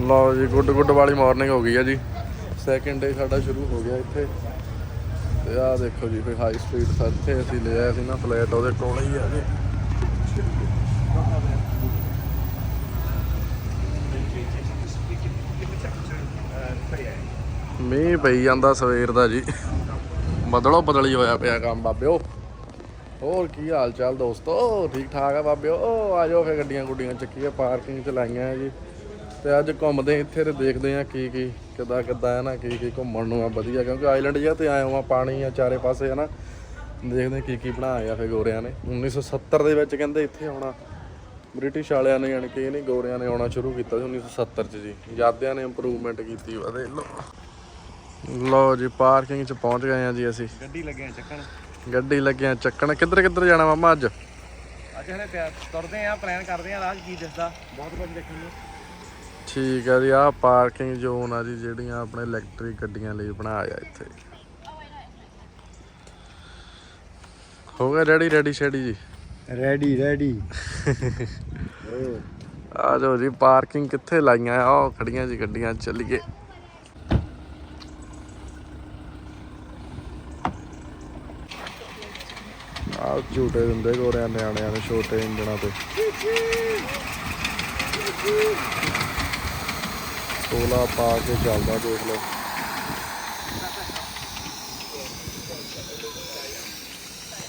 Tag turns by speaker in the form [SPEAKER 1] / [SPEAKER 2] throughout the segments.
[SPEAKER 1] ਲਓ ਜੀ, good good ਵਾਲੀ ਮਾਰਨਿੰਗ ਹੋ ਗਈ ਆ ਜੀ। ਸੈਕਿੰਡ ਡੇ ਸਾਡਾ ਸ਼ੁਰੂ ਹੋ ਗਿਆ ਇੱਥੇ। ਤੇ ਆਹ ਦੇਖੋ ਜੀ ਫਿਰ ਹਾਈ ਸਟਰੀਟ ਇੱਥੇ ਅਸੀਂ ਲਿਆ ਸੀ ਨਾ ਫਲੈਟ ਉਹਦੇ ਕੋਲ ਹੀ ਆ ਜੀ। ਮੀਂਹ ਪਈ ਜਾਂਦਾ ਸਵੇਰ ਦਾ ਜੀ। ਬਦਲੋ ਬਦਲੀ ਹੋਇਆ ਪਿਆ ਕੰਮ, ਬਾਬਿਓ। ਹੋਰ ਕੀ ਹਾਲ ਚਾਲ ਦੋਸਤੋ? ਠੀਕ ਠਾਕ ਆ ਬਾਬਿਓ? ਓ ਆ ਜਾਓ ਫੇ ਗੱਡੀਆਂ ਗੁੱਡੀਆਂ ਚੱਕੀਏ, ਪਾਰਕਿੰਗ ਚ ਲਾਈਆਂ ਜੀ। ਤੇ ਅੱਜ ਘੁੰਮਦੇ ਇੱਥੇ ਤੇ ਦੇਖਦੇ ਆ ਕੀ ਕੀ ਕਿੱਦਾਂ ਕਿੱਦਾਂ ਹੈ ਨਾ ਕੀ ਕੀ ਘੁੰਮਣ ਨੂੰ ਆ ਵਧੀਆ ਕਿਉਂਕਿ ਆਈਲੈਂਡ ਜਿਹਾ ਤੇ ਆਏ ਹਾਂ ਪਾਣੀ ਆ ਚਾਰੇ ਪਾਸੇ ਹੈ ਨਾ। ਦੇਖਦੇ ਆ ਕੀ ਕੀ ਬਣਾਇਆ ਫੇ ਗੋਰਿਆਂ ਨੇ। 1970 ਦੇ ਵਿੱਚ ਕਹਿੰਦੇ ਇੱਥੇ ਆਉਣਾ। ਬ੍ਰਿਟਿਸ਼ ਵਾਲਿਆਂ ਨੇ ਯਾਨੀ ਕਿ ਇਹ ਨਹੀਂ ਗੋਰਿਆਂ ਨੇ ਆਉਣਾ ਸ਼ੁਰੂ ਕੀਤਾ ਸੀ 1970 ਚ ਜੀ। ਯਾਦਿਆਂ ਨੇ ਇੰਪਰੂਵਮੈਂਟ ਕੀਤੀ ਵਾ ਦੇਖ ਲਓ। ਲਓ ਜੀ ਪਾਰਕਿੰਗ ਚ ਪਹੁੰਚ ਗਏ ਆ ਜੀ ਅਸੀਂ।
[SPEAKER 2] ਗੱਡੀ ਲੱਗਿਆ ਚੱਕਣ।
[SPEAKER 1] ਗੱਡੀ ਲੱਗਿਆ ਚੱਕਣ। ਕਿੱਧਰ ਕਿੱਧਰ ਜਾਣਾ ਮਾਮਾ ਅੱਜ?
[SPEAKER 2] ਅੱਜ ਹਲੇ ਤੁਰਦੇ ਆ ਪਲਾਨ ਕਰਦੇ ਆ ਰਾਜ ਕੀ ਦਿਸਦਾ। ਬਹੁਤ ਕੁਝ ਦੇਖਣ ਨੂੰ।
[SPEAKER 1] ਠੀਕ ਆ ਜੀ ਆਹ ਪਾਰਕਿੰਗ ਜ਼ੋਨ ਆ ਜੀ ਜਿਹੜੀਆਂ ਆਪਣੇ ਇਲੈਕਟ੍ਰਿਕ ਗੱਡੀਆਂ ਲਈ ਬਣਾਇਆ ਇੱਥੇ। ਹੋ ਗਿਆ ਰੈਡੀ ਰੈਡੀ ਸ਼ੈਡੀ ਜੀ?
[SPEAKER 2] ਰੈਡੀ ਰੈਡੀ
[SPEAKER 1] ਆ ਜਾਓ ਜੀ ਪਾਰਕਿੰਗ ਕਿੱਥੇ ਲਾਈਆਂ? ਆ ਉਹ ਖੜੀਆਂ ਜੀ ਗੱਡੀਆਂ ਚੱਲੀਏ। ਆ ਝੂਟੇ ਦਿੰਦੇ ਗੋਰਿਆਂ ਨਿਆਣਿਆਂ ਨੂੰ ਛੋਟੇ ਇੰਜਣਾਂ ਤੇ। 16 ਪਾ ਕੇ ਚੱਲਦਾ ਦੇਖ ਲਓ।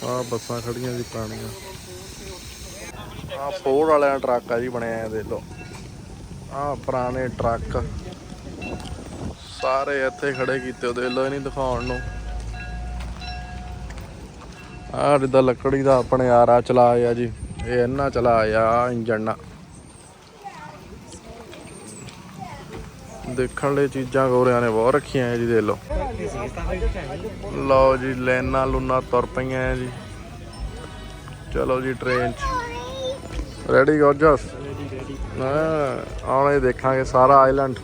[SPEAKER 1] ਆ ਬੱਸਾਂ ਖੜੀਆਂ ਜੀ ਪੁਰਾਣੀਆਂ। ਆ ਫੋਰ ਵਾਲਿਆਂ ਟਰੱਕ ਆ ਜੀ ਬਣਿਆ ਦੇਖ ਲਓ। ਆ ਪੁਰਾਣੇ ਟਰੱਕ। ਸਾਰੇ ਇੱਥੇ ਖੜੇ ਕੀਤੇ ਉਹ ਦੇਖ ਲਓ ਇਹ ਨਹੀਂ ਦਿਖਾਉਣ ਨੂੰ। ਆਹ ਜਿੱਦਾਂ ਲੱਕੜੀ ਦਾ ਆਪਣੇ ਆਰਾ ਚਲਾਇਆ ਜੀ, ਇਹ ਇਹਨਾਂ ਚਲਾਇਆ ਇੰਜਣ ਨਾਲ ਦੇਖਣ ਲਈ ਚੀਜ਼ਾਂ ਗੋਰਿਆਂ ਨੇ ਬਹੁਤ ਰੱਖੀਆਂ ਹੈ ਜੀ ਦੇ ਲਓ। ਲਓ ਜੀ ਲੈਣਾ ਲੁਨਾ ਤੁਰ ਪਈਆਂ ਹੈ ਜੀ। ਚਲੋ ਜੀ ਟ੍ਰੇਨ ਚ। ਰੈਡੀ ਗੋਜਸ ਹਾਂ, ਆਉਣੇ ਦੇਖਾਂਗੇ ਸਾਰਾ ਆਈਲੈਂਡ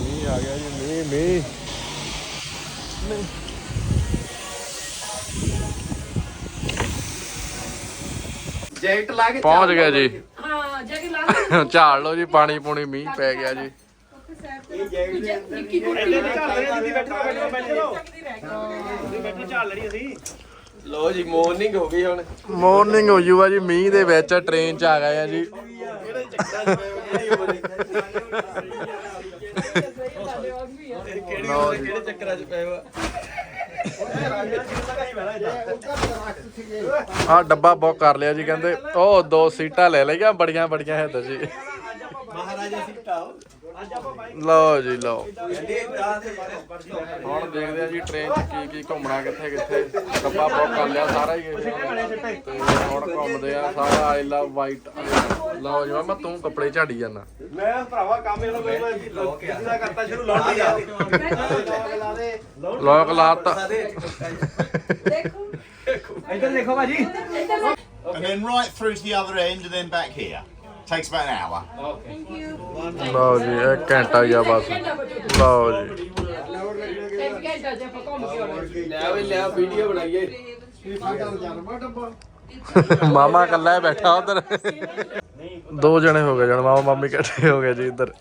[SPEAKER 1] ਮੀਂਹ ਆ ਗਿਆ ਜੀ, ਮੀਂਹ ਮੀਂਹ।
[SPEAKER 2] ਜੈਕਟ ਲਾ ਕੇ
[SPEAKER 1] ਪਹੁੰਚ ਗਿਆ ਜੀ।
[SPEAKER 3] ਹਾਂ ਜਗੀ ਲਾ
[SPEAKER 1] ਝਾੜ ਲਓ ਜੀ ਪਾਣੀ ਪੂਣੀ ਮੀਂਹ ਪੈ ਗਿਆ ਜੀ।
[SPEAKER 3] ਨਿੱਕੀ ਕੁੜੀ
[SPEAKER 2] ਇੱਥੇ ਨਹੀਂ ਝਾਲ ਲੈਣੀ ਅਸੀਂ ਬੈਠੋ ਬੈਠੋ ਬੈਠੋ। ਅਸੀਂ ਬੈਠੋ ਝਾਲ ਲੈਣੀ ਅਸੀਂ।
[SPEAKER 4] ਲੋ ਜੀ ਮਾਰਨਿੰਗ ਹੋ ਗਈ ਹੁਣ।
[SPEAKER 1] ਮਾਰਨਿੰਗ ਹੋ ਜੂਗਾ ਜੀ ਮੀਂਹ ਦੇ ਵਿੱਚ ਟ੍ਰੇਨ ਚ ਆ ਗਏ ਆ ਜੀ।
[SPEAKER 4] ਕਿਹੜੇ ਚੱਕਰਾਂ 'ਚ ਪਏ ਵਾ
[SPEAKER 1] ਆ ਡੱਬਾ ਬੁੱਕ ਕਰ ਲਿਆ ਜੀ ਕਹਿੰਦੇ ਉਹ ਦੋ ਸੀਟਾਂ ਲੈ ਲਈਆਂ ਬੜੀਆਂ ਬੜੀਆਂ ਹੈ ਜੀ।
[SPEAKER 4] ਮਹਾਰਾਜਾ ਸਿੱਟਾ
[SPEAKER 1] ਲਓ ਜੀ ਲਓ।
[SPEAKER 4] ਤੇ
[SPEAKER 1] ਹੁਣ ਦੇਖਦੇ ਆ ਜੀ ਟ੍ਰੇਨ 'ਚ ਕੀ ਕੀ ਘੁੰਮਣਾ ਕਿੱਥੇ ਕਿੱਥੇ। ਡੱਬਾ ਬੁੱਕ ਕਰ ਲਿਆ ਸਾਰਾ ਹੀ। ਤੇ ਹੁਣ ਘੁੰਮਦੇ ਆ ਸਾਰਾ ਆਈ ਲਵ ਵਾਈਟ ਲਓ ਜੀ ਮੈਂ ਤੂੰ ਕੱਪੜੇ ਝਾੜੀ ਜਾਣਾ
[SPEAKER 2] ਮੈਂ ਭਰਾਵਾ ਕੰਮ ਇਹਨਾਂ ਕੋਲ ਕਿਸੇ ਦਾ ਕਰਤਾ ਸ਼ੁਰੂ ਲਾਉਣ ਆ।
[SPEAKER 1] ਲੋਕ ਲਾਤਾ
[SPEAKER 3] ਦੇਖੋ।
[SPEAKER 2] ਇੱਧਰ ਦੇਖੋ ਭਾਜੀ।
[SPEAKER 5] And then right through to the other end and then back here. Takes about an hour.
[SPEAKER 3] Thank you
[SPEAKER 1] ਲਓ ਜੀ ਇੱਕ ਘੰਟਾ ਹੀ ਆ ਬਸ। ਲਓ ਜੀ।
[SPEAKER 3] ਇੱਕ ਘੰਟਾ ਜੇ ਆਪਾਂ ਘੁੰਮ ਕੇ ਆਉਣਾ।
[SPEAKER 4] ਲੈ ਵੀ ਲੈ ਵੀਡੀਓ ਬਣਾਈਏ।
[SPEAKER 1] ਮਾਮਾ ਕੱਲਾ ਹੀ ਬੈਠਾ ਉਧਰ। ਦੋ ਜਣੇ ਹੋ ਗਏ ਜਣ ਮਾਮਾ ਮਾਮੀ ਇਕੱਠੇ ਹੋ ਗਏ ਜੀ ਇੱਧਰ।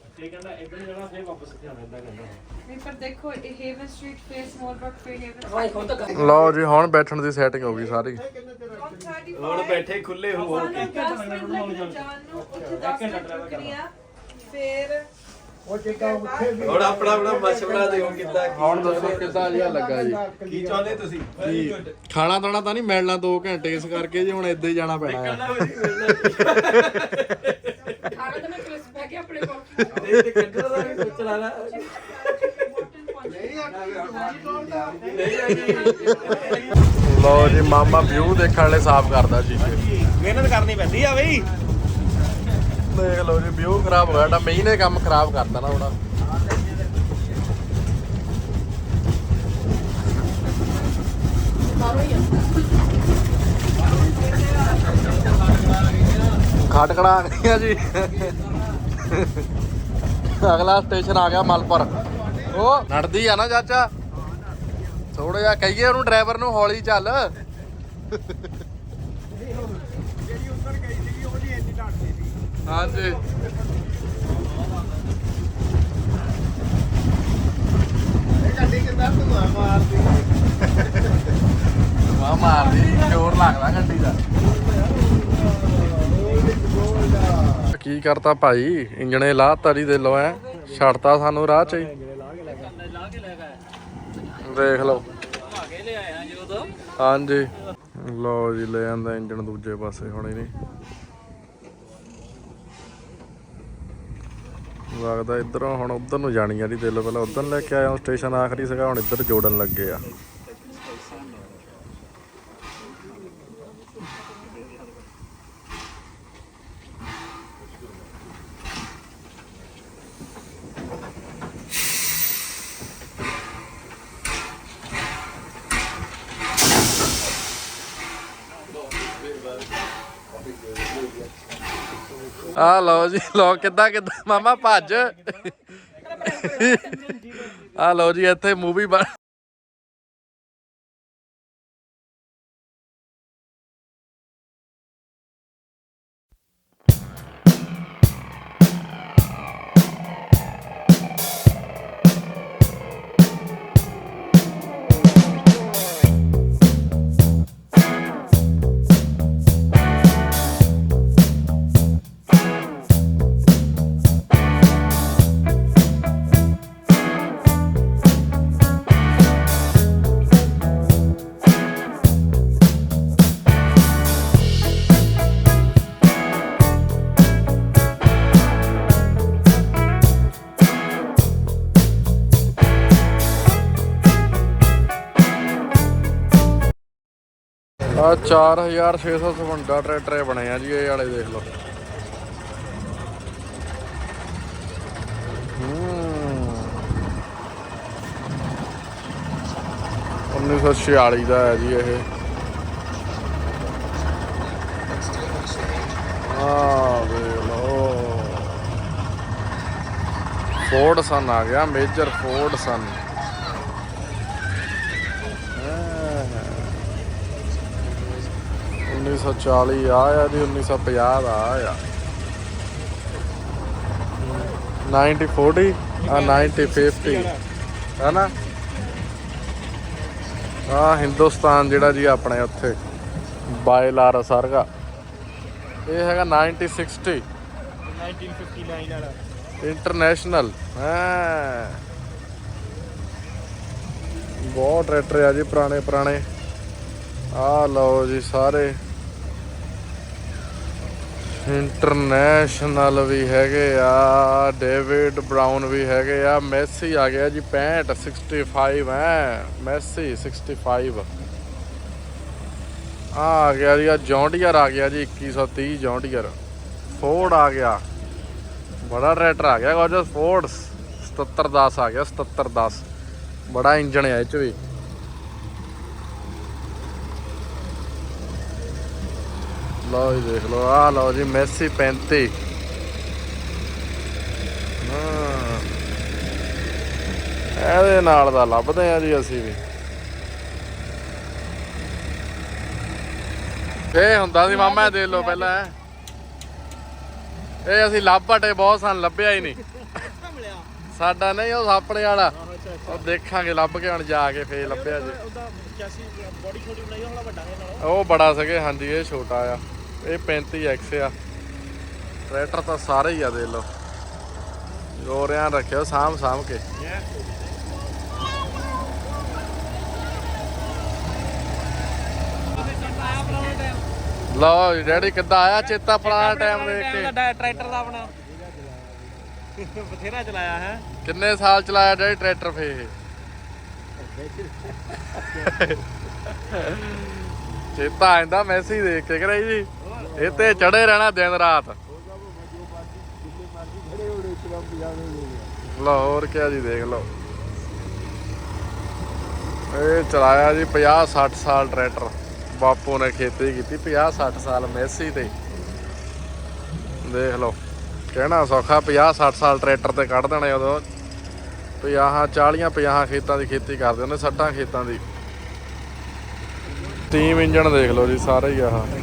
[SPEAKER 3] ਨਹੀਂ ਪਰ ਦੇਖੋ ਇਹ ਹੇਵਨ ਸਟਰੀਟ ਫੇਰ ਸਮਾਲ ਬਰਗ ਫੇਰ ਹੇਵਨ
[SPEAKER 1] ਲਓ ਜੀ ਹੁਣ ਬੈਠਣ ਦੀ ਸੈਟਿੰਗ ਹੋ ਗਈ ਸਾਰੀ।
[SPEAKER 4] ਹੁਣ ਬੈਠੇ ਖੁੱਲੇ ਹੋ ਹੋ ਕੇ।
[SPEAKER 3] ਜਾਨ ਨੂੰ ਉੱਥੇ 10 ਮਿੰਟ ਰੁਕਣੀਆਂ ਫਿਰ
[SPEAKER 4] ਹੁਣ ਆਪਣਾ ਆਪਣਾ ਮਸ਼ਵਰਾ ਦਿਓ ਕਿੱਦਾਂ ਕੀ
[SPEAKER 1] ਹੁਣ ਦੱਸੋ ਕਿੱਦਾਂ ਜਿਹਾ ਲੱਗਾ ਜੀ?
[SPEAKER 4] ਕੀ ਚਾਹੁੰਦੇ ਤੁਸੀਂ? ਵੈਰੀ ਗੁੱਡ
[SPEAKER 1] ਖਾਣਾ ਦਾਣਾ ਤਾਂ ਨਹੀਂ ਮਿਲਣਾ 2 ਘੰਟੇ ਇਸ ਕਰਕੇ ਜੀ ਹੁਣ ਇੱਦਾਂ ਹੀ ਜਾਣਾ ਪੈਣਾ ਹੈ।
[SPEAKER 3] ਖਾਣਾ ਤਾਂ ਮੈਂ ਕ੍ਰਿਸਪ ਪੈ ਕੇ ਆਪਣੇ ਕੋਲ।
[SPEAKER 4] ਨਹੀਂ ਤੇ ਕੱਢਣ ਦਾ ਵੀ ਸੋਚਣਾ ਨਾ
[SPEAKER 1] ਲਓ ਜੀ ਮਾਮਾ ਵਿਊ ਦੇਖਣ ਲਈ ਸਾਫ਼ ਕਰਦਾ ਜੀ।
[SPEAKER 2] ਮਿਹਨਤ ਕਰਨੀ ਪੈਂਦੀ ਆ ਬਈ।
[SPEAKER 1] ਦੇਖ ਲਓ ਜੀ ਵਿਊ ਖਰਾਬ ਹੋ ਗਿਆ ਤਾਂ ਮੀਂਹ ਨੇ ਕੰਮ ਖਰਾਬ ਕਰਤਾ ਨਾ ਥੋੜਾ ਖਟਕੜਾ ਆ ਗਈਆਂ ਜੀ। ਅਗਲਾ ਸਟੇਸ਼ਨ ਆ ਗਿਆ ਮਲਪੁਰ। ਉਹ ਨੜਦੀ ਆ ਨਾ ਚਾਚਾ। ਥੋੜਾ ਜਿਹਾ ਕਹੀਏ ਉਹਨੂੰ ਡਰਾਈਵਰ ਨੂੰ ਹੌਲੀ ਚੱਲ
[SPEAKER 2] ਜਿਹੜੀ ਉੱਧਰ ਗਈ ਸੀ ਉਹਦੀ ਇੰਨੀ ਘੱਟਦੀ ਸੀ
[SPEAKER 1] ਹਾਂਜੀ।
[SPEAKER 5] ਇਹ ਗੱਡੀ ਕਿੱਦਾਂ ਧੂਆ ਮਾਰਦੀ
[SPEAKER 1] ਵਾਹ ਮਾਰਦੀ ਜ਼ੋਰ ਲੱਗਦਾ ਗੱਡੀ ਦਾ। ਕੀ ਕਰਤਾ ਭਾਈ? ਇੰਜਣੇ ਲਾਤਾ ਜੀ ਦੇ ਲੋ ਐ। ਛੱਡਤਾ ਸਾਨੂੰ ਰਾਹ ਚ ਹੀ। ਦੇਖ ਲਓ। ਹਾਂਜੀ। ਲਓ ਜੀ ਲੈ ਜਾਂਦਾ ਇੰਜਣ ਦੂਜੇ ਪਾਸੇ ਹੁਣ ਹੀ ਲੱਗਦਾ ਇਧਰੋਂ ਹੁਣ ਉਧਰ ਨੂੰ ਜਾਣੀ ਆ ਜੀ ਦੇ ਪਹਿਲਾਂ ਉਧਰ ਲੈ ਕੇ ਆਇਆ ਸਟੇਸ਼ਨ ਆਖਰੀ ਸੀਗਾ, ਹੁਣ ਇੱਧਰ ਜੋੜਨ ਲੱਗੇ ਆ। ਆ ਲਓ ਜੀ ਲਓ ਕਿੱਦਾਂ ਕਿੱਦਾਂ? ਮਾਮਾ ਭੱਜ। ਆ ਲਓ ਜੀ ਇੱਥੇ ਮੂਵੀ ਬਣ ਆ 4655 ਟਰੈਕਟਰ ਬਣੇ ਆ ਜੀ, ਇਹ ਵਾਲੇ ਦੇਖ ਲਓ। ਹੂੰ। 1946 ਦਾ ਹੈ ਜੀ ਇਹ। ਫੋਰਡ ਸਨ ਆ ਗਿਆ ਮੇਜਰ ਫੋਰਡ ਸਨ 1940 ਆ ਆ ਜੀ 1950 ਦਾ ਆ 9040 ਆ 9050 ਹੈ ਨਾ ਆ ਹਿੰਦੁਸਤਾਨ ਜਿਹੜਾ ਜੀ ਆਪਣੇ ਉੱਥੇ ਬਾਇਲਾਰ ਸਰਗਾ। ਇਹ ਹੈਗਾ 9060
[SPEAKER 2] 1959 ਵਾਲਾ।
[SPEAKER 1] ਇੰਟਰਨੈਸ਼ਨਲ। ਹਾਂ। ਬਹੁਤ ਟਰੈਕਟਰ ਆ ਜੀ ਪੁਰਾਣੇ ਪੁਰਾਣੇ ਆ ਲਓ ਜੀ ਸਾਰੇ। ਇੰਟਰਨੈਸ਼ਨਲ ਵੀ ਹੈਗੇ ਆ ਡੇਵਿਡ ਬਰਾਊਨ ਵੀ ਹੈਗੇ ਆ ਮੈਸੀ ਆ ਗਿਆ ਜੀ 65 65 ਹੈ ਮੈਸੀ 65 ਆ ਆ ਗਿਆ ਜੀ, ਆ ਜੌਂਡੀਅਰ ਆ ਗਿਆ ਜੀ 2130 ਜੌਂਡੀਅਰ ਫੋਰਡ ਆ ਗਿਆ। ਬੜਾ ਟਰੈਕਟਰ ਆ ਗਿਆ ਗੋਜਸ ਫੋਰਡ 7710 ਆ ਗਿਆ 7710 ਬੜਾ ਇੰਜਣ ਹੈ ਇਹ ਚ ਵੀ। ਲਓ ਜੀ ਦੇਖ ਲਓ ਆ ਲਓ ਜੀ ਮੈਸੀ 35 ਹਾਂ। ਇਹਦੇ ਨਾਲ ਦਾ ਲੱਭਦੇ ਆ ਜੀ ਅਸੀਂ ਵੀ। ਇਹ ਹੁੰਦਾ ਸੀ ਮਾਮਾ ਦੇ ਲਓ ਪਹਿਲਾਂ ਇਹ ਅਸੀਂ ਲੱਭ ਬਟੇ ਬਹੁਤ ਸਾਨੂੰ ਲੱਭਿਆ ਹੀ ਨਹੀਂ। ਸਾਡਾ ਨਹੀਂ ਉਹ ਆਪਣੇ ਵਾਲਾ। ਉਹ ਦੇਖਾਂਗੇ ਲੱਭ ਕੇ ਹੁਣ ਜਾ ਕੇ ਫੇਰ ਲੱਭਿਆ ਜੀ। ਉਹ ਬੜਾ ਸਕੇ ਹਾਂਜੀ ਇਹ ਛੋਟਾ ਆ। ਇਹ 35x ਆ। ਟਰੈਕਟਰ ਤਾਂ ਸਾਰੇ ਹੀ ਆ ਦੇ ਲਓ। ਗੋਰਿਆਂ ਰੱਖਿਓ ਸਾਂਭ ਸਾਂਭ ਕੇ। ਲਓ ਡੈਡੀ ਕਿੱਦਾਂ ਆਇਆ ਚੇਤਾ ਪੁਰਾਣਾ ਟਾਈਮ ਦੇਖ ਕੇ।
[SPEAKER 2] ਟਰੈਕਟਰ ਦਾ ਆਪਣਾ। ਬਥੇਰਾ ਚਲਾਇਆ ਹੈ।
[SPEAKER 1] ਕਿੰਨੇ ਸਾਲ ਚਲਾਇਆ ਡੈਡੀ ਟਰੈਕਟਰ ਫੇ ਇਹ? ਚੇਤਾ ਆਂਦਾ ਮੈਸੀ ਦੇਖ ਕੇ ਕਰਾਈ ਜੀ? ਇਹ ਤੇ ਚੜੇ ਰਹਿਣਾ ਦਿਨ ਰਾਤ। ਲਾਹੌਰ ਕਿਆ ਜੀ ਦੇਖ ਲਓ। ਇਹ ਚਲਾਇਆ ਜੀ 50 60 ਸਾਲ ਟਰੈਕਟਰ। ਬਾਪੂ ਨੇ ਖੇਤੀ ਕੀਤੀ 50 60 ਸਾਲ ਮੈਸੀ ਤੇ। ਦੇਖ ਲਓ, ਕਹਿਣਾ ਸੌਖਾ 50 60 ਸਾਲ ਟਰੈਕਟਰ ਤੇ ਕੱਢ ਦੇਣੇ ਉਦੋਂ। 50 40 50 ਖੇਤਾਂ ਦੀ ਖੇਤੀ ਕਰਦੇ ਉਹਨੇ 60 ਖੇਤਾਂ ਦੀ। ਟੀਮ ਇੰਜਣ ਦੇਖ ਲਓ ਜੀ, ਸਾਰਾ ਹੀ ਆਹ।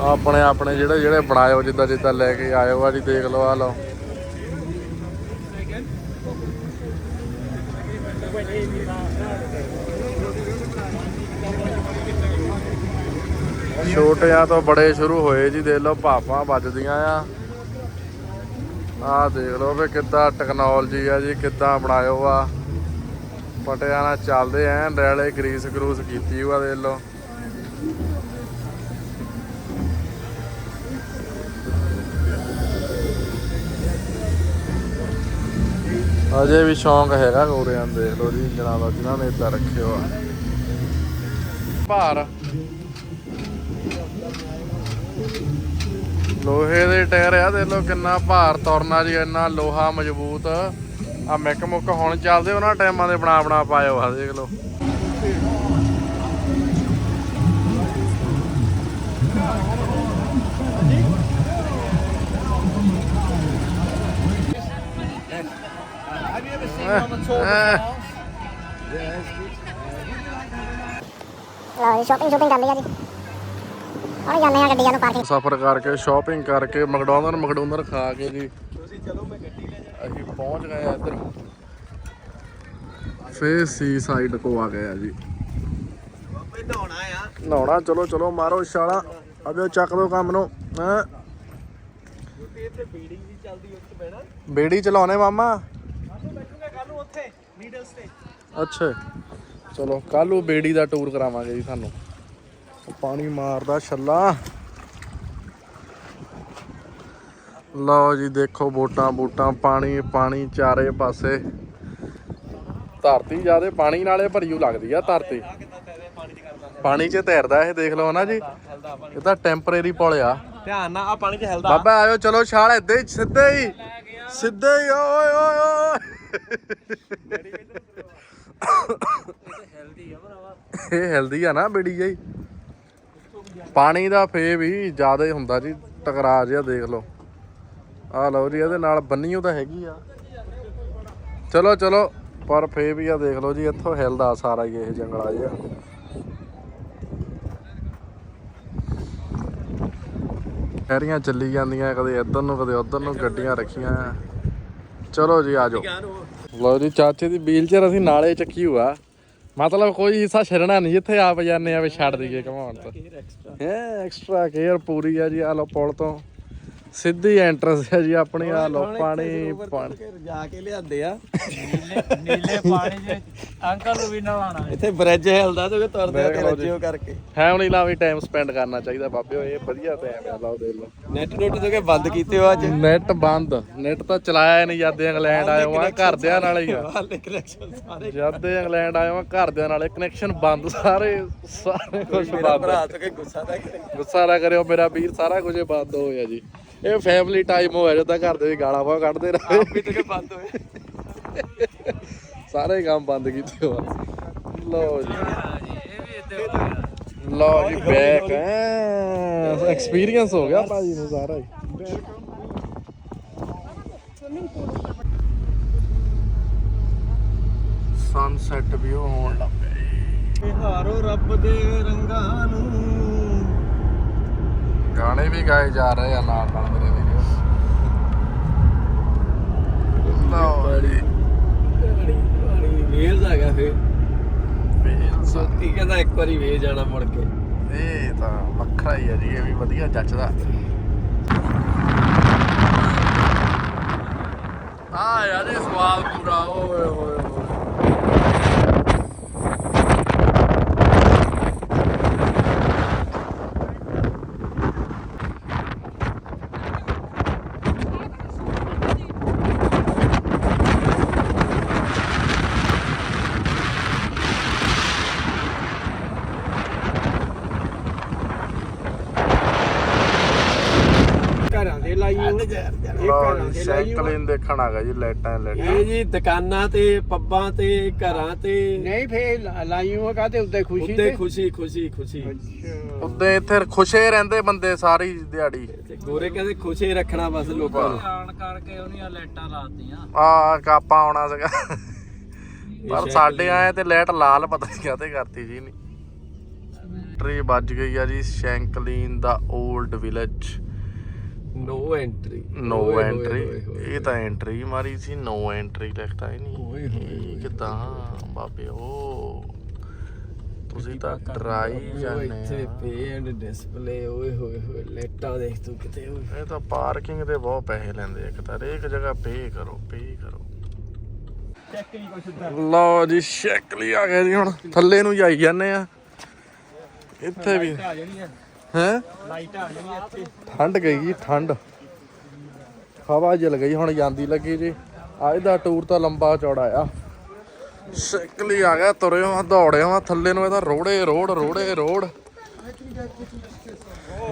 [SPEAKER 1] ਆਪਣੇ ਆਪਣੇ ਜਿਹੜੇ ਜਿਹੜੇ ਬਣਾਇਓ, ਜਿੱਦਾਂ ਜਿੱਦਾਂ ਲੈ ਕੇ ਆਇਓ, ਆ ਜੀ ਦੇਖ ਲਓ, ਆ ਲਓ। ਛੋਟਿਆਂ ਤੋਂ ਬੜੇ ਸ਼ੁਰੂ ਹੋਏ ਜੀ, ਦੇਖ ਲਓ, ਭਾਪਾਂ ਵੱਜਦੀਆਂ ਆ। ਆਹ ਦੇਖ ਲਓ ਵੀ ਕਿੱਦਾਂ ਟੈਕਨੋਲੋਜੀ ਆ ਜੀ, ਕਿੱਦਾਂ ਬਣਾਇਓ ਆ। ਪਟਿਆਲਾ ਚੱਲਦੇ ਐ ਰੈਲੇ ਗਰੀਸ ਗਰੂਸ ਕੀਤੀ ਹੋਆ, ਦੇਖ ਲਓ। ਅਜੇ ਵੀ ਸ਼ੌਂਕ ਹੈਗਾ ਗੋਰਿਆਂ ਨੂੰ ਦੇਖ ਲਓ ਜੀ ਇੰਜਣਾ ਦਾ ਜਿਨ੍ਹਾਂ ਨੇ ਇਦਾਂ ਰੱਖਿਆ ਆ। ਭਾਰ। ਲੋਹੇ ਦੇ ਟਾਇਰ ਆ, ਦੇਖ ਲਓ ਕਿੰਨਾ ਭਾਰ ਤੁਰਨਾ ਜੀ, ਇੰਨਾ ਲੋਹਾ ਮਜ਼ਬੂਤ। ਆ ਮਿਕ ਮੁੱਕ ਹੁਣ ਚੱਲਦੇ, ਉਹਨਾਂ ਟਾਈਮਾਂ ਦੇ ਬਣਾ ਬਣਾ ਪਾਇਓ ਆ, ਦੇਖ ਲਓ।
[SPEAKER 2] Have you ever seen on the Tour de France?
[SPEAKER 6] ਲਓ ਸ਼ਾਪਿੰਗ ਸ਼ੂਪਿੰਗ ਕਰ ਲਈ ਆ ਜੀ। ਹੁਣ ਜਾਂਦੇ ਆ ਗੱਡੀਆਂ ਨੂੰ ਪਾਰਕਿੰਗ
[SPEAKER 1] ਸਫ਼ਰ ਕਰਕੇ ਸ਼ਾਪਿੰਗ ਕਰਕੇ ਮਕਡੋਨਰ ਮਕਡੋਨਰ ਖਾ ਕੇ ਜੀ। ਅਸੀਂ ਪਹੁੰਚ ਗਏ ਆ ਇੱਧਰ। ਫੇਰ ਸੀ ਸਾਈਡ ਕੋ ਆ ਗਏ ਆ ਜੀ।
[SPEAKER 2] ਨਹਾਉਣਾ ਆ
[SPEAKER 1] ਨਹਾਉਣਾ ਚਲੋ ਚਲੋ ਮਾਰੋ ਛਾਲਾ। ਅਬੇ ਚੱਕ ਦੋ ਕੰਮ ਨੂੰ ਹੈਂ।
[SPEAKER 2] ਇੱਥੇ ਬੀਡਿੰਗ ਵੀ ਚੱਲਦੀ ਉੱਥੇ ਬਹਿਣਾ।
[SPEAKER 1] ਬੇੜੀ ਚਲਾਉਣੇ ਮਾਮਾ। ਅੱਛਾ ਚਲੋ ਕੱਲ ਨੂੰ ਬੇੜੀ ਦਾ ਟੂਰ ਕਰਾਵਾਂਗੇ ਜੀ ਤੁਹਾਨੂੰ। ਪਾਣੀ ਮਾਰਦਾ ਛੱਲਾ। ਲਓ ਜੀ ਦੇਖੋ ਬੋਟਾਂ ਬੂਟਾਂ ਪਾਣੀ ਪਾਣੀ ਚਾਰੇ ਪਾਸੇ। ਧਰਤੀ ਜਿਆਦੇ ਪਾਣੀ ਨਾਲੇ ਭਰੀਓ ਲੱਗਦੀ ਆ ਧਰਤੀ। ਪਾਣੀ 'ਚ ਤੈਰਦਾ ਇਹ ਦੇਖ ਲਓ ਨਾ ਜੀ। ਇਹ ਤਾਂ ਟੈਂਪਰੇਰੀ ਪੁਲ ਆ।
[SPEAKER 2] ਧਿਆਨ ਨਾਲ ਆ ਪਾਣੀ 'ਚ ਹਿਲਦਾ।
[SPEAKER 1] ਬਾਬਾ ਆਇਓ ਚਲੋ ਛਾਲ ਏਦਾਂ ਹੀ ਸਿੱਧੇ ਹੀ। ਸਿੱਧੇ ਹੀ ਓਏ ਓਏ ਓਏ। ਇਹ ਹੈਲਦੀ ਆ ਨਾ ਬੜੀ ਜਾਈ ਪਾਣੀ ਦਾ ਫੇ ਵੀ ਜ਼ਿਆਦਾ ਹੀ ਹੁੰਦਾ ਜੀ ਟਕਰਾ ਜਿਹਾ ਦੇਖ ਲਓ। ਆ ਲਓ ਜੀ, ਇਹਦੇ ਨਾਲ ਬੰਨੀਓ ਤਾਂ ਹੈਗੀ ਆ। ਚਲੋ ਚਲੋ, ਪਰ ਫੇ ਵੀ ਆ ਦੇਖ ਲਓ ਜੀ, ਇੱਥੋਂ ਹਿਲਦਾ ਸਾਰਾ ਹੀ ਇਹ ਜੰਗਲਾ ਜਿਹਾ। ਫੈਰੀਆਂ ਚੱਲੀ ਜਾਂਦੀਆਂ, ਕਦੇ ਇੱਧਰ ਨੂੰ, ਕਦੇ ਉੱਧਰ ਨੂੰ, ਗੱਡੀਆਂ ਰੱਖੀਆਂ। ਚਲੋ ਜੀ ਆਜੋ ਲਓ ਜੀ ਚਾਚੇ ਦੀ ਵੀਲਚੇਅਰ ਅਸੀਂ ਨਾਲੇ ਚੱਕੀ ਹੋਆ। ਮਤਲਬ ਕੋਈ ਹਿੱਸਾ ਛੱਡਣਾ ਨਹੀਂ ਜਿੱਥੇ ਆਪ ਜਾਂਦੇ ਆ ਵੀ ਛੱਡ ਦਈਏ ਘਮਾਉਣ ਤੋਂ। ਹੈ ਐਕਸਟਰਾ ਕੇਅਰ ਪੂਰੀ ਆ ਜੀ ਆ ਲਓ ਪੁਲ ਤੋਂ। ਸਿੱਧੀ ਐਂਟਰੈਂਸ ਹੈ ਜੀ ਆਪਣੀ ਆ ਲਓ ਪਾਣੀ ਪਾਣੀ।
[SPEAKER 2] ਜਾ ਕੇ ਲਿਆਂਦੇ ਆ।
[SPEAKER 7] ਨੀਲੇ ਪਾਣੀ 'ਚ ਅੰਕਲ ਨੂੰ ਵੀ ਨਵਾਣਾ
[SPEAKER 2] ਇੱਥੇ ਬ੍ਰਿਜ ਹਿਲਦਾ ਤੇ ਤੁਰਦੇ ਆ ਤੇ। ਰੱਜਿਓ ਕਰਕੇ।
[SPEAKER 1] ਫੈਮਿਲੀ ਨਾਲ ਵੀ ਟਾਈਮ ਸਪੈਂਡ ਕਰਨਾ ਚਾਹੀਦਾ ਬਾਬਿਓ ਇਹ ਵਧੀਆ ਟਾਈਮ ਆ ਲਓ ਦੇਖ ਲਓ।
[SPEAKER 2] ਨੈਟ ਨੁੱਟ ਤੋਂ ਕੇ ਬੰਦ ਕੀਤੇ ਹੋ ਅੱਜ।
[SPEAKER 1] ਨੈਟ ਬੰਦ ਨੈਟ ਤਾਂ ਚਲਾਇਆ ਨਹੀਂ ਜਦ ਦੇ ਇੰਗਲੈਂਡ ਆਇਆ ਹਾਂ ਘਰਦਿਆਂ ਨਾਲ ਹੀ ਆ।
[SPEAKER 2] ਹਾਲੇ ਕਨੈਕਸ਼ਨ ਸਾਰੇ।
[SPEAKER 1] ਜਦ ਦੇ ਇੰਗਲੈਂਡ ਆਇਆ ਹਾਂ ਘਰਦਿਆਂ ਨਾਲੇ ਕਨੈਕਸ਼ਨ ਬੰਦ ਸਾਰੇ ਸਾਰੇ ਕੁਝ
[SPEAKER 2] ਮੇਰਾ
[SPEAKER 1] ਬੰਦ।
[SPEAKER 2] ਭਰਾ ਤੋਂ ਕੇ ਗੁੱਸਾ ਤਾਂ ਕਰੇ।
[SPEAKER 1] ਗੁੱਸਾ ਨਾ ਕਰਿਓ ਮੇਰਾ ਵੀਰ ਸਾਰਾ ਕੁਝ ਬੰਦ ਹੋਇਆ ਜੀ। ਇਹ ਫੈਮਿਲੀ ਟਾਈਮ ਹੋਇਆ ਜਦੋਂ ਘਰ ਦੇ ਵੀ ਗਾਲਾਂ ਪਾ ਕੱਢਦੇ ਰਹੇ।
[SPEAKER 2] ਵੀ ਤੋਂ ਕੇ ਬੰਦ ਹੋਏ।
[SPEAKER 1] ਸਾਰੇ ਹੀ ਕੰਮ ਬੰਦ ਕੀਤੇ ਹੋਆ ਲਓ ਜੀ।
[SPEAKER 7] ਇਹ ਵੀ ਇੱਥੇ
[SPEAKER 1] ਲਓ ਜੀ ਬੈਕ ਹੈ। ਐਕਸਪੀਰੀਅੰਸ ਹੋ ਗਿਆ ਭਾਜੀ ਨੂੰ ਸਾਰਾ ਹੀ। ਸਨਸੈਟ ਵੀ ਹੋਣ ਲੱਗ ਪਿਆ।
[SPEAKER 2] ਹਾਰੋ ਰੱਬ ਦੇ ਰੰਗਾਂ ਨੂੰ
[SPEAKER 1] ਗਾਣੇ ਵੀ ਗਾਏ ਜਾ ਰਹੇ ਆ ਨਾਲ ਨਾਲ ਮੇਰੇ ਵੀਡੀਓ ਲਓ ਜੀ।
[SPEAKER 2] ਵੇਲਸ ਆ ਗਿਆ ਫੇ
[SPEAKER 1] ਵੇਲ ਸਾ-
[SPEAKER 2] ਕੀ ਕਹਿੰਦਾ ਇੱਕ ਵਾਰੀ ਵੇ ਜਾਣਾ ਮੁੜ ਕੇ।
[SPEAKER 1] ਇਹ ਤਾਂ ਵੱਖਰਾ ਹੀ ਹੈ ਜੀ ਇਹ ਵੀ ਵਧੀਆ ਜੱਜਦਾ ਆ ਯਾਰ ਇਹ ਸਵਾਦ ਪੂਰਾ ਓਏ ਹੋਏ
[SPEAKER 2] ਘਰਾਂ ਦੇ ਲਾਈ ਇਹ
[SPEAKER 1] ਲਓ
[SPEAKER 2] ਘਰਾਂ
[SPEAKER 1] ਜੀ,
[SPEAKER 2] ਦੇ ਲਾਈ
[SPEAKER 1] ਸਾਈਕਲਿੰਗ ਦੇਖਣ ਆ ਗਿਆ ਜੀ ਲਾਈਟਾਂ ਹੀ ਲਾਈਟਾਂ।
[SPEAKER 2] ਇਹ ਜੀ ਦੁਕਾਨਾਂ ਤੇ ਪੱਬਾਂ ਤੇ ਘਰਾਂ ਤੇ।
[SPEAKER 8] ਨਹੀਂ ਫੇ ਲਾਈਓ ਕਾਤੇ ਉੱਤੇ ਖੁਸ਼ੀ
[SPEAKER 2] ਉੱਤੇ
[SPEAKER 8] ਤੇ?
[SPEAKER 2] ਖੁਸ਼ੀ ਖੁਸ਼ੀ ਖੁਸ਼ੀ।
[SPEAKER 1] ਉੱਤੇ ਇੱਥੇ ਖੁਸ਼ੇ ਰਹਿੰਦੇ ਬੰਦੇ ਸਾਰੀ ਦਿਹਾੜੀ।
[SPEAKER 2] ਤੇ ਗੋਰੇ ਕਹਿੰਦੇ ਖੁਸ਼ੀ ਰੱਖਣਾ ਬਸ ਲੋਕਾਂ ਨੂੰ।
[SPEAKER 7] ਆਣ ਕਰਕੇ ਉਹਨੀਆਂ ਲਾਈਟਾਂ ਲਾਤੀਆਂ
[SPEAKER 1] ਆ ਕਾਪਾ ਆਉਣਾ ਸੀਗਾ। ਪਰ ਸਾਡੇ ਆਏ ਤੇ ਲਾਈਟ ਲਾਲ ਪਤਾ ਨਹੀਂ ਕਾਤੇ ਕਰਤੀ ਜੀ ਨਹੀਂ ਟਰੀ ਵੱਜ ਗਈ ਆ ਜੀ ਸ਼ੈਂਕਲੀਨ ਦਾ old village.
[SPEAKER 4] No entry
[SPEAKER 1] no entry ਇਹ ਤਾਂ ਐਂਟਰੀ ਮਾਰੀ ਸੀ ਨੋ ਐਂਟਰੀ ਲਿਖਤਾ ਹੀ ਨਹੀਂ। ਕਿਦਾਂ? ਬਾਬੇ ਉਹ ਤੁਸੀਂ ਤਾਂ ਡਰਾਈ ਜਾਂਦੇ
[SPEAKER 4] ਇੱਥੇ। ਪੇ ਐਂਡ ਡਿਸਪਲੇ ਓਏ ਹੋਏ ਹੋਏ ਲੈਟਾਂ ਦੇਖ ਤੂੰ ਕਿਤੇ ਓਏ।
[SPEAKER 1] ਇਹ ਤਾਂ ਪਾਰਕਿੰਗ ਦੇ ਬਹੁਤ ਪੈਸੇ ਲੈਂਦੇ। ਇੱਕ ਤਾਂ। ਹਰੇਕ ਜਗ੍ਹਾ ਪੇ ਕਰੋ ਪੇ ਕਰੋ। ਲਓ ਜੀ ਸ਼ੈਕਲੀ ਆ ਗਏ ਜੀ ਹੁਣ। ਥੱਲੇ ਨੂੰ ਜਾਈ ਜਾਂਦੇ ਆ। ਇੱਥੇ ਵੀ।
[SPEAKER 7] ਆ ਜਾਣੀ ਆ।
[SPEAKER 1] ਹੈ?
[SPEAKER 7] ਲਾਈਟ ਆ ਇੱਥੇ
[SPEAKER 1] ਠੰਡ ਗਈ ਜੀ ਠੰਡ। ਹਵਾ ਜਲ ਗਈ ਹੁਣ ਜਾਂਦੀ ਲੱਗੀ ਜੀ। ਅੱਜ ਦਾ ਟੂਰ ਤਾਂ ਲੰਬਾ ਚੌੜਾ ਆ। ਸ਼ੈਕਲੀ ਆ ਗਿਆ ਤੁਰਿਓ ਆ ਦੌੜਿਓ ਆ ਥੱਲੇ ਨੂੰ ਇਹਦਾ ਰੋੜੇ ਰੋੜ ਰੋੜੇ ਰੋੜ।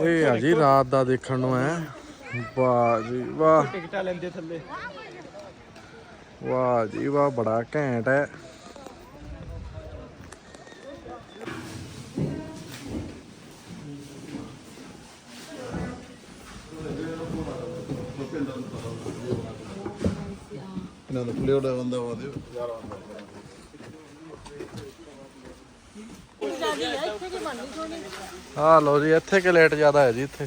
[SPEAKER 1] ਇਹ ਆ ਜੀ ਰਾਤ ਦਾ ਦੇਖਣ ਨੂੰ ਐ। ਵਾਹ ਜੀ ਵਾਹ।
[SPEAKER 7] ਟਿਕਟਾਂ ਲੈਂਦੇ ਥੱਲੇ।
[SPEAKER 1] ਵਾਹ ਜੀ ਵਾਹ ਬੜਾ ਘੈਂਟ ਹੈ
[SPEAKER 5] ਇਹਨਾਂ ਦਾ ਪਲੇਅਰ ਦਾ ਬੰਦਾ ਉਹਦੇ
[SPEAKER 1] ਆ ਲੋ ਜੀ ਇੱਥੇ ਕਿ ਲੇਟ ਜ਼ਿਆਦਾ ਹੈ ਜੀ ਇੱਥੇ?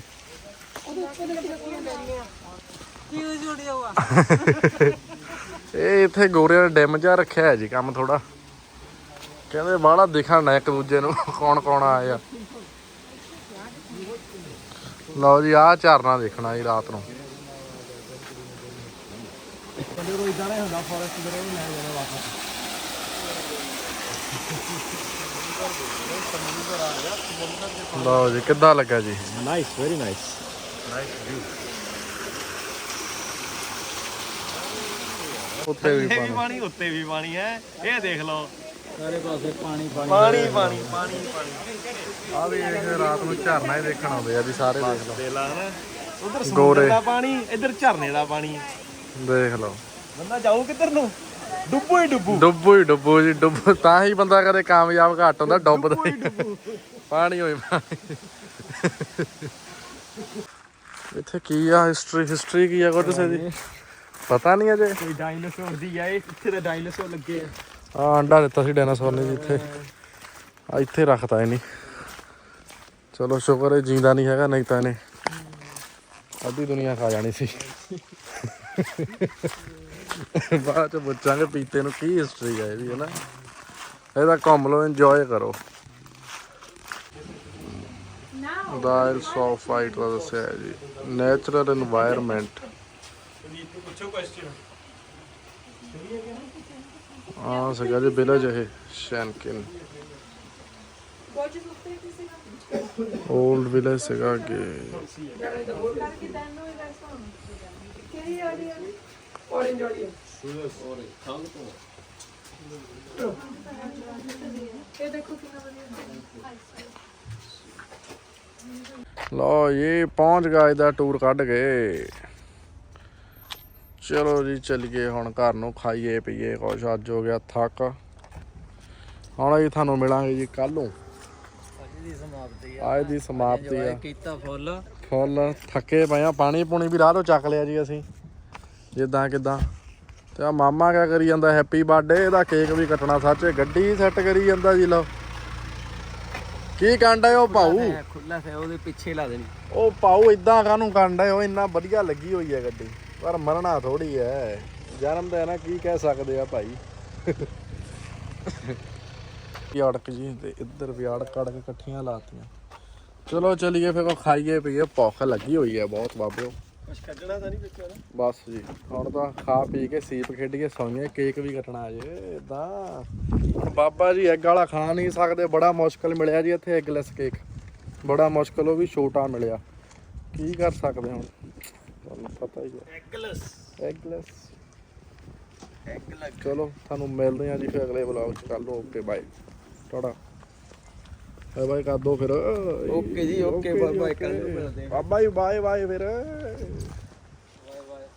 [SPEAKER 1] ਇਹ ਇੱਥੇ ਗੋਰਿਆਂ ਨੇ ਡੈਮ ਜਿਹਾ ਰੱਖਿਆ ਹੈ ਜੀ ਕੰਮ ਥੋੜਾ ਕਹਿੰਦੇ ਬਾਹਲਾ ਦਿਖਣ ਨਾ ਇੱਕ ਦੂਜੇ ਨੂੰ ਕੌਣ ਕੌਣ ਆਇਆ ਲਓ ਜੀ ਆਹ ਝਰਨਾ ਦੇਖਣਾ ਜੀ ਰਾਤ ਨੂੰ। ਲਓ ਜੀ ਕਿੱਦਾਂ ਲੱਗਾ ਜੀ?
[SPEAKER 4] ਨਾਈਸ ਵੈਰੀ ਨਾਈਸ
[SPEAKER 1] ਉੱਤੇ ਵੀ
[SPEAKER 2] ਵੀ
[SPEAKER 1] ਪਾਣੀ।
[SPEAKER 2] ਪਾਣੀ ਉੱਤੇ ਵੀ ਪਾਣੀ ਹੈ। ਇਹ ਦੇਖ ਲਓ।
[SPEAKER 7] ਸਾਰੇ ਪਾਸੇ ਪਾਣੀ ਪਾਣੀ।
[SPEAKER 2] ਪਾਣੀ ਪਾਣੀ ਪਾਣੀ ਪਾਣੀ।
[SPEAKER 1] ਆ ਵੀ ਇਹ ਰਾਤ ਨੂੰ ਝਰਨਾ ਹੀ ਦੇਖਣ ਆਉਂਦੇ ਆ ਜੀ ਸਾਰੇ ਦੇਖ ਲਓ।
[SPEAKER 2] ਦੇ ਲਾ ਹਨਾ। ਉਧਰ
[SPEAKER 1] ਗੋਰੇ।
[SPEAKER 2] ਸਮੁੰਦਰ ਦਾ ਪਾਣੀ ਇੱਧਰ ਝਰਨੇ ਦਾ ਪਾਣੀ।
[SPEAKER 1] ਦੇਖ ਲਓ।
[SPEAKER 2] ਬੰਦਾ ਜਾਊ ਕਿੱਧਰ ਨੂੰ? ਡੁੱਬੂ ਹੀ ਡੁੱਬੂ।
[SPEAKER 1] ਡੁੱਬੂ ਹੀ ਡੁੱਬੂ ਜੀ ਡੁੱਬੂ। ਤਾਂ ਹੀ ਬੰਦਾ ਕਦੇ ਕਾਮਯਾਬ ਘੱਟ ਹੁੰਦਾ ਡੁੱਬਦਾ ਹੀ ਪਾਣੀ ਹੋਈ ਪਾਣੀ। ਇੱਥੇ ਕੀ ਆ ਹਿਸਟਰੀ ਹਿਸਟਰੀ ਕੀ ਆ ਕੁਝ ਦੀ? ਪਤਾ ਨਹੀਂ ਅਜੇ।
[SPEAKER 2] ਕੋਈ ਡਾਇਨਾਸੌਰ ਦੀ ਆ ਇਹ ਇੱਥੇ ਤਾਂ ਡਾਇਨਾਸੌਰ ਲੱਗੇ ਆ।
[SPEAKER 1] ਆ ਅੰਡਾ ਦਿੱਤਾ ਸੀ ਡਾਇਨਾਸੌਰ ਨੇ ਜੀ ਇੱਥੇ। ਆ ਇੱਥੇ ਰੱਖਤਾ ਇਹਨੇ। ਚਲੋ ਸ਼ੁਕਰ ਹੈ ਜਿੰਦਾ ਨਹੀਂ ਹੈਗਾ ਨਹੀਂ ਤਾਂ ਇਹਨੇ ਅੱਧੀ ਦੁਨੀਆ ਖਾ ਜਾਣੀ ਸੀ। ਬਾਅਦ ਚ ਪੁੱਛਾਂਗੇ ਪੀਤੇ ਨੂੰ ਕੀ ਹਿਸਟਰੀ ਹੈ ਇਹਦੀ, ਹਨਾ? ਇਹਦਾ ਘੁੰਮ ਲਓ ਇੰਜੋਏ ਕਰੋ। ਦਾਇਲ ਸੌਫਾਈਟ ਦਾ ਦੱਸਿਆ ਹੈ ਜੀ। ਨੇਚਰਲ এনवायरमेंट ਆ ਸਗਾ ਜੀ ਵਿਲੇਜ ਹੈ ਸ਼ੈਨਕਿਨ ਓਲਡ ਵਿਲੇਜ ਸਗਾ
[SPEAKER 3] ਕੇ ਕਿਹੜੀ ਆਡੀ ਆ orange ਵਾਲੀ ਇਹ ਦੇਖੋ ਕਿੰਨਾ ਵਧੀਆ
[SPEAKER 1] ਲਓ ਇਹ ਪਹੁੰਚ ਗਿਆ ਇਹਦਾ ਟੂਰ ਕੱਢ ਗਏ ਚਲੋ ਜੀ ਚੱਲੀਏ ਹੁਣ ਘਰ ਨੂੰ ਖਾਈਏ ਪੀਏ ਕੁਛ ਅੱਜ ਹੋ ਗਿਆ ਥੱਕ। ਹੁਣ ਅਸੀਂ ਤੁਹਾਨੂੰ ਮਿਲਾਂਗੇ ਜੀ ਕੱਲ ਨੂੰ।
[SPEAKER 7] ਦੀ ਸਮਾਪਤੀ
[SPEAKER 1] ਅੱਜ ਦੀ ਸਮਾਪਤੀ ਆ।
[SPEAKER 7] ਕੀਤਾ ਫੁੱਲ।
[SPEAKER 1] ਫੁੱਲ ਥੱਕੇ ਪਏ ਆ ਪਾਣੀ ਪੂਣੀ ਵੀ ਰਾਹ ਤੋਂ ਚੱਕ ਲਿਆ ਜੀ ਅਸੀਂ। ਜਿੱਦਾਂ ਕਿਦਾਂ। ਤੇ ਆ ਮਾਮਾ ਕਿਆ ਕਰੀ ਜਾਂਦਾ ਹੈਪੀ ਬਰਥਡੇ ਇਹਦਾ ਕੇਕ ਵੀ ਕੱਟਣਾ ਸੱਚ ਗੱਡੀ ਸੈੱਟ ਕਰੀ ਜਾਂਦਾ ਜੀ ਲਓ। ਕੀ ਕਾਂਡਾ ਉਹ ਭਾਊ?
[SPEAKER 4] ਖੁੱਲਾ ਹੈ ਉਹਦੇ ਪਿੱਛੇ ਲਾ ਦੇਣੀ।
[SPEAKER 1] ਉਹ ਪਾਉ ਇਦਾਂ ਕਾਹਨੂੰ ਕਾਂਡਾ ਉਹ ਇੰਨਾ ਵਧੀਆ ਲੱਗੀ ਹੋਈ ਹੈ ਗੱਡੀ। ਪਰ ਮਰਨਾ ਥੋੜੀ ਹੈ ਜਨਮ ਦਾ ਨਾ ਕੀ ਕਹਿ ਸਕਦੇ ਆ ਭਾਈ? ਵਿਆੜਕ ਜੀ ਤੇ ਇੱਧਰ ਵਿਆੜ ਕੜ ਕੇ ਇਕੱਠੀਆਂ ਲਾਤੀਆਂ। ਚਲੋ ਚਲੀਏ ਫਿਰ ਖਾਈਏ ਪੀਏ ਭੁੱਖ ਲੱਗੀ ਹੋਈ ਹੈ ਬਹੁਤ ਬਾਬਿਓ।
[SPEAKER 2] ਕੁਛ ਕੱਢਣਾ ਤਾਂ ਨਹੀਂ ਵਿੱਚੋਂ ਨਾ
[SPEAKER 1] ਬਸ ਜੀ ਹੁਣ ਤਾਂ ਖਾ ਪੀ ਕੇ ਸੀਪ ਖੇਡੀਏ ਸੌਂਈਏ ਕੇਕ ਵੀ ਕੱਟਣਾ ਜੇ ਇਦਾਂ ਹੁਣ ਬਾਬਾ ਜੀ ਐਗ ਵਾਲਾ ਖਾ ਨਹੀਂ ਸਕਦੇ ਬੜਾ ਮੁਸ਼ਕਲ ਮਿਲਿਆ ਜੀ ਇੱਥੇ ਐਗਲੈਸ ਕੇਕ ਬੜਾ ਮੁਸ਼ਕਲ ਉਹ ਵੀ ਛੋਟਾ ਮਿਲਿਆ। ਕੀ ਕਰ ਸਕਦੇ ਹੁਣ? ਤੁਹਾਨੂੰ ਪਤਾ ਹੀ ਹੈ।
[SPEAKER 2] ਐਗਲਸ
[SPEAKER 1] ਐਗਲੈਸ ਚਲੋ ਤੁਹਾਨੂੰ ਮਿਲਦੇ ਹਾਂ ਜੀ ਫਿਰ ਅਗਲੇ ਵਲੌਗ ਚ। ਕੱਲ ਨੂੰ okay bye tata bye bye ਕਰ ਦੋ ਫਿਰ।
[SPEAKER 4] ਓਕੇ ਜੀ, ਓਕੇ, ਕੱਲ੍ਹ ਨੂੰ ਮਿਲਦੇ ਹਾਂ।
[SPEAKER 1] ਬਾਬਾ ਜੀ ਬਾਏ ਬਾਏ ਫਿਰ।
[SPEAKER 7] Bye bye.